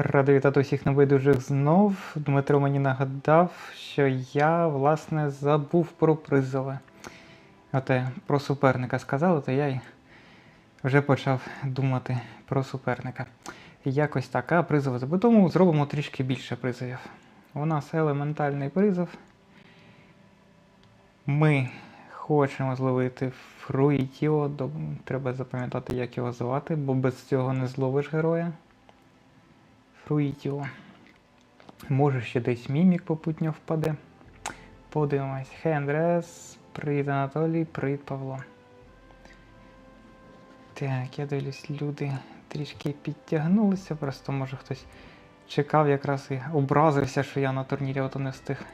Радий вітати усіх небайдужих знов. Дмитро мені нагадав, що я, власне, забув про призове. Оте про суперника сказали, то я й вже почав думати про суперника. Якось так, а призови забув. Зробимо трішки більше призовів. У нас елементальний призов. Ми хочемо зловити Фруїтіо. Треба запам'ятати, як його звати, бо без цього не зловиш героя. Фруїтіо. Може ще десь мімік попутньо впаде. Подивимось. Хей, Андрес, привіт Анатолій, привіт Павло. Так, я дивлюсь, люди трішки підтягнулися, просто може хтось чекав якраз і образився, що я на турнірі ото не встиг.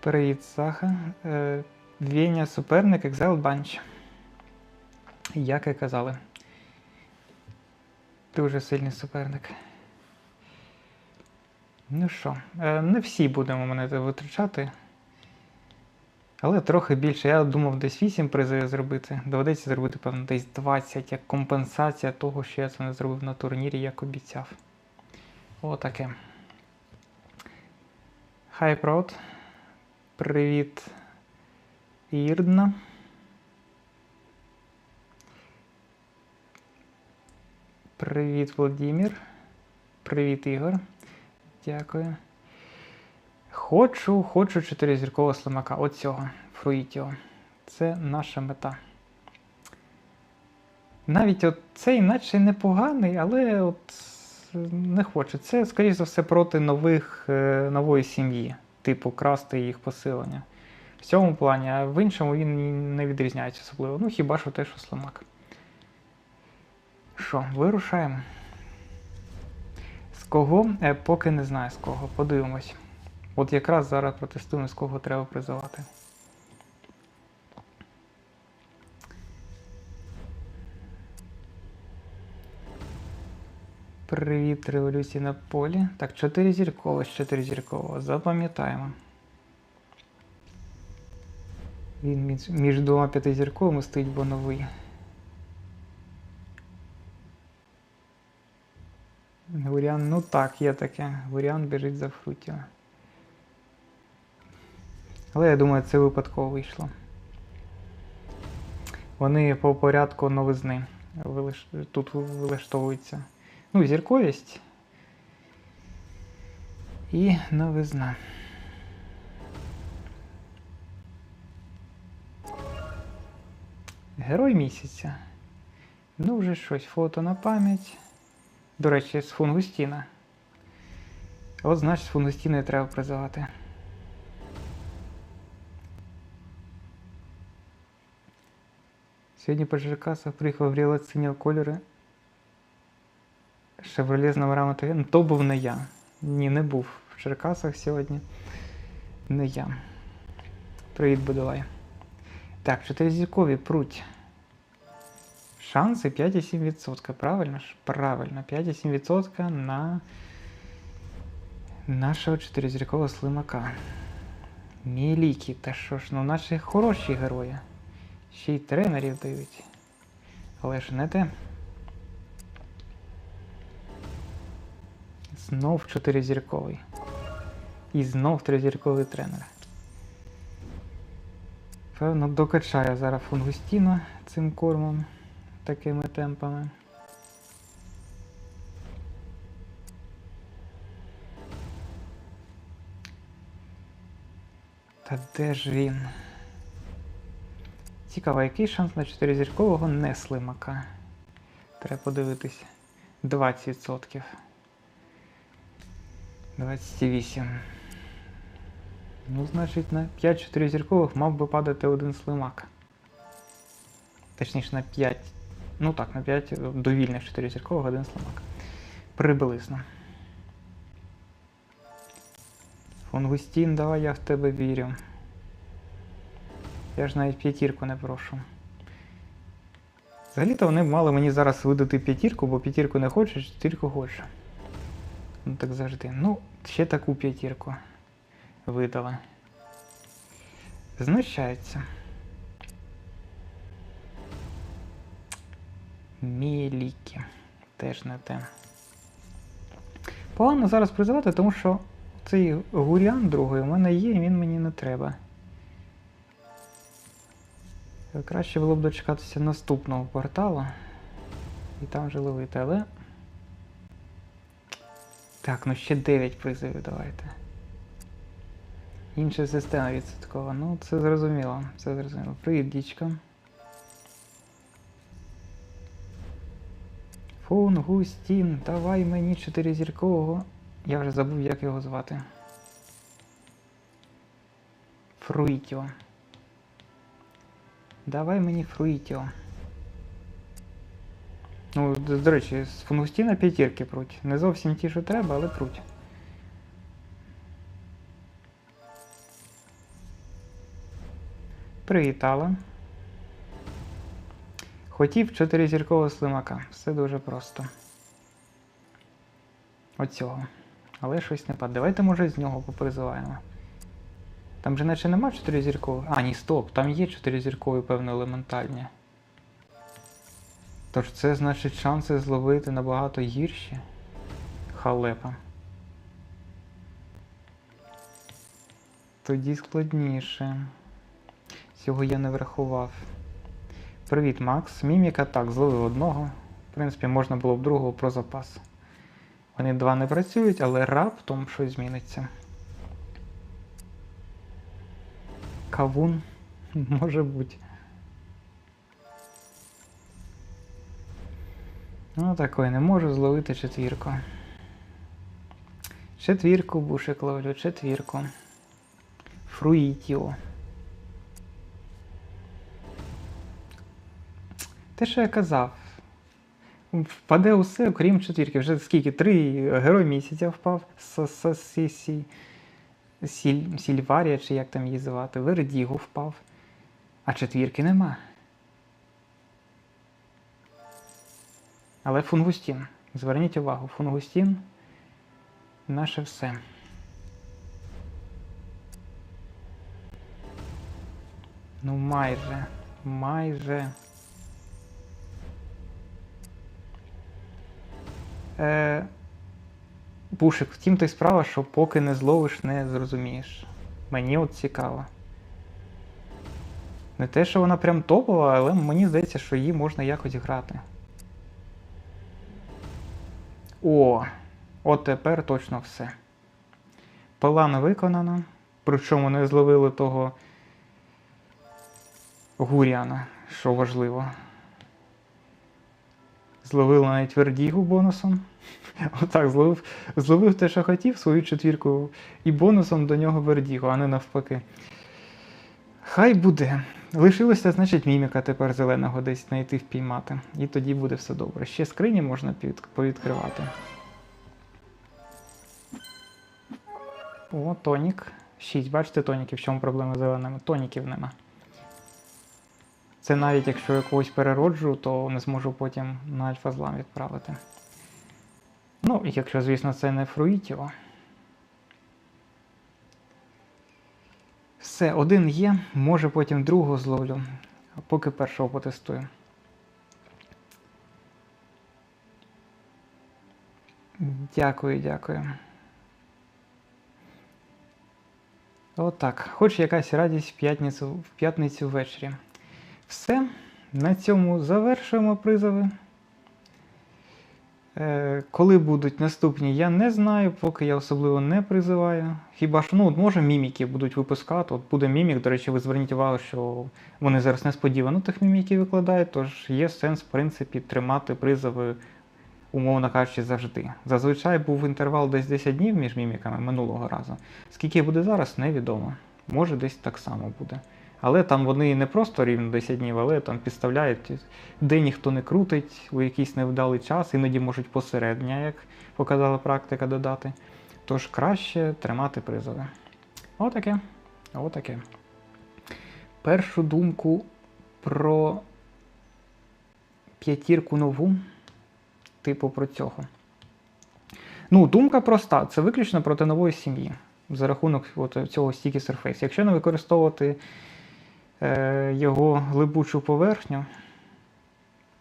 Привіт, Саха. Е, Веня суперник Excel Bunch. Як і казали. Дуже сильний суперник. Ну що, е, не всі будемо мене витрачати. Але трохи більше. Я думав десь 8 призовів зробити. Доведеться зробити, певно, десь 20 як компенсація того, що я це не зробив на турнірі, як обіцяв. Отаке. Хай прод. Привіт, Ірдна. Привіт, Володимир. Привіт, Ігор. Дякую. Хочу, хочу чотиризіркового слимака. Оцього Фруїтіо. Це наша мета. Навіть от цей наче непоганий, але от не хочу. Це, скоріш за все, проти нових, е, нової сім'ї, типу красти їх посилення. В цьому плані, а в іншому він не відрізняється особливо. Ну, хіба що те, що слимак. Що, вирушаємо. Кого? Е, поки не знаю з кого. Подивимось. От якраз зараз протестуємо, з кого треба призивати. Привіт, революції на полі. Так, 4 зірково з 4 зіркового. Запам'ятаємо. Він між, між двома п'ятизірковими стоїть, бо новий. Гуріан, ну так, є таке. Гуріан біжить за фрутіо. Але я думаю, це випадково вийшло. Вони по порядку новизни вилиш... тут вилаштовуються. Ну, зірковість і новизна. Герой місяця. Ну, вже щось, фото на пам'ять. До речі, з фунгустіна. От, значить, з фунгустіною треба призивати. Сьогодні по Черкасах приїхав Гавріла синього кольори. Шевроле з номерами ТГ. Ну, то був не я. Ні, не був в Черкасах сьогодні. Не я. Привіт, Будулай. Так, чотиризіркові пруть. Шанси 5,7%. Правильно ж? Правильно. 5,7% на нашого чотиризіркового слимака. Мілікі, та що ж, ну наші хороші герої. Ще й тренерів дають. Але ж не те. Знов чотиризірковий. І знов тризірковий тренер. Певно, докачаю зараз фунгустіна цим кормом такими темпами. Та де ж він? Цікаво, який шанс на 4-зіркового не слимака? Треба подивитись. 20%. 28. Ну, значить, на 5 4-зіркових мав би падати один слимак. Точніше, на 5. Ну так, на 5 довільних 4-зіркових один слимак. Приблизно. Фунгустін, давай я в тебе вірю. Я ж навіть п'ятірку не прошу. Взагалі-то вони мали мені зараз видати п'ятірку, бо п'ятірку не хоче, четвірку хоче. Ну так завжди. Ну, ще таку п'ятірку видали. Знущаються. Міліки. Теж не те. Погано зараз призивати, тому що цей гуріан другий у мене є, і він мені не треба. Краще було б дочекатися наступного порталу. І там вже ловити, але. Так, ну ще 9 призовів давайте. Інша система відсоткова. Ну, це зрозуміло. Це зрозуміло. Привіт, дічка. Фон, Густін, давай мені чотиризіркового. Я вже забув, як його звати. Фруїтіо. Давай мені Фруїтіо. Ну, до речі, з фунгустіна п'ятірки пруть. Не зовсім ті, що треба, але пруть. Привітала. Хотів чотиризіркового слимака. Все дуже просто. Оцього. Але щось не падає. Давайте, може, з нього попризиваємо. Там же наче нема чотиризіркових. А, ні, стоп, там є чотиризіркові, певно, елементальні. Тож це значить шанси зловити набагато гірші. Халепа. Тоді складніше. Цього я не врахував. Привіт, Макс. Міміка так, зловив одного. В принципі, можна було б другого про запас. Вони два не працюють, але раптом щось зміниться. Кавун може бути. Ну, такої не можу зловити четвірку. Четвірку бушик ловлю, четвірку. Фруїтіо. Те, що я казав. Впаде усе, окрім четвірки. Вже скільки? Три герой місяця впав. Сасасісі. Сіль, Сільварія, чи як там її звати, Вердігу впав. А четвірки нема. Але фунгустін. Зверніть увагу, фунгустін наше все. Ну майже, майже. Е, Пушик, втім, то й справа, що поки не зловиш, не зрозумієш. Мені от цікаво. Не те, що вона прям топова, але мені здається, що її можна якось грати. О, от тепер точно все. План виконано. Причому не зловили того Гуріана, що важливо. Зловили навіть Вердігу бонусом. Отак, зловив, зловив те, що хотів, свою четвірку, і бонусом до нього Вердігу, а не навпаки. Хай буде. Лишилося, значить, міміка тепер зеленого десь знайти впіймати. І тоді буде все добре. Ще скрині можна повідкривати. О, тонік. 6. Бачите, тоніків, в чому проблема з зеленими? Тоніків нема. Це навіть якщо я когось перероджу, то не зможу потім на альфа-злам відправити. Ну, якщо, звісно, це не фруїтіво. Все, один є, може потім другого зловлю, поки першого потестую. Дякую, дякую. Отак. Хоч якась радість в п'ятницю, в п'ятницю ввечері. Все. На цьому завершуємо призови. Е, коли будуть наступні, я не знаю, поки я особливо не призиваю. Хіба що, ну, от може міміки будуть випускати. От буде мімік, до речі, ви зверніть увагу, що вони зараз несподівано тих міміків викладають, тож є сенс, в принципі, тримати призови, умовно кажучи, завжди. Зазвичай був інтервал десь 10 днів між міміками минулого разу. Скільки буде зараз, невідомо. Може, десь так само буде. Але там вони не просто рівно 10 днів, але там підставляють, де ніхто не крутить у якийсь невдалий час, іноді можуть посередня, як показала практика, додати. Тож краще тримати призови. Отаке. Отаке. Першу думку про п'ятірку нову, типу про цього. Ну, думка проста: це виключно проти нової сім'ї за рахунок от цього стікі Surface. Якщо не використовувати його глибучу поверхню,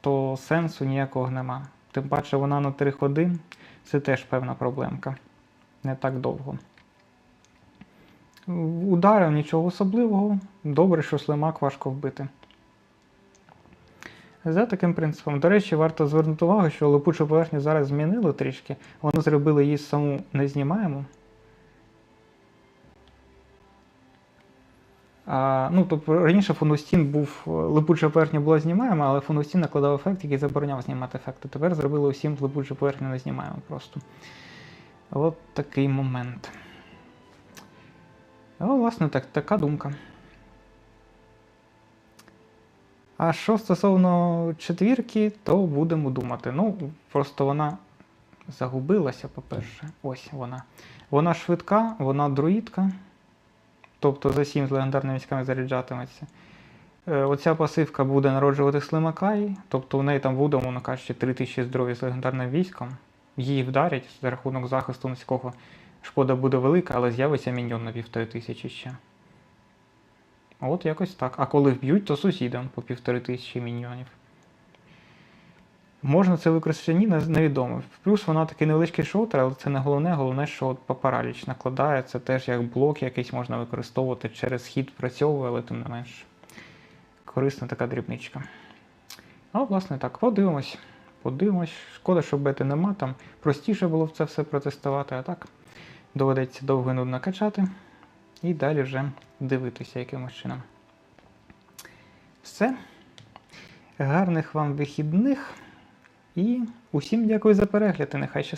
то сенсу ніякого нема. Тим паче вона на 3 ходи. Це теж певна проблемка. Не так довго. Ударив нічого особливого. Добре, що слимак важко вбити. За таким принципом. До речі, варто звернути увагу, що липучу поверхню зараз змінили трішки. Вони зробили її саму не знімаємо. А, ну, тобто раніше фоностін був, е, липуча поверхня була знімаема, але фоностін накладав ефект, який забороняв знімати ефекти. Тепер зробили усім липучу поверхню не знімаємо просто. От такий момент. О, власне, так, така думка. А що стосовно четвірки, то будемо думати. Ну, просто вона загубилася, по-перше. Ось вона. Вона швидка, вона друїдка. Тобто за 7 з легендарними військами заряджатиметься. Е, Оця пасивка буде народжувати слимакай, тобто в неї там буде, умовно кажучи, 3000 здоров'я з легендарним військом. Її вдарять за рахунок захисту низького. Шкода буде велика, але з'явиться міньйон на півтори тисячі ще. От якось так. А коли вб'ють, то сусідам по півтори тисячі міньйонів. Можна це використати ні, невідомо. Плюс вона такий невеличкий шоутер, але це не головне. Головне, що от параліч накладає, це теж як блок якийсь можна використовувати через хід працьовує, але тим не менш. Корисна така дрібничка. А, власне, так, подивимось. Подивимось. Шкода, що бети нема, там простіше було в це все протестувати, а так доведеться довго і нудно качати. І далі вже дивитися якимось чином. Все. Гарних вам вихідних. І усім дякую за перегляд і нехай щастить.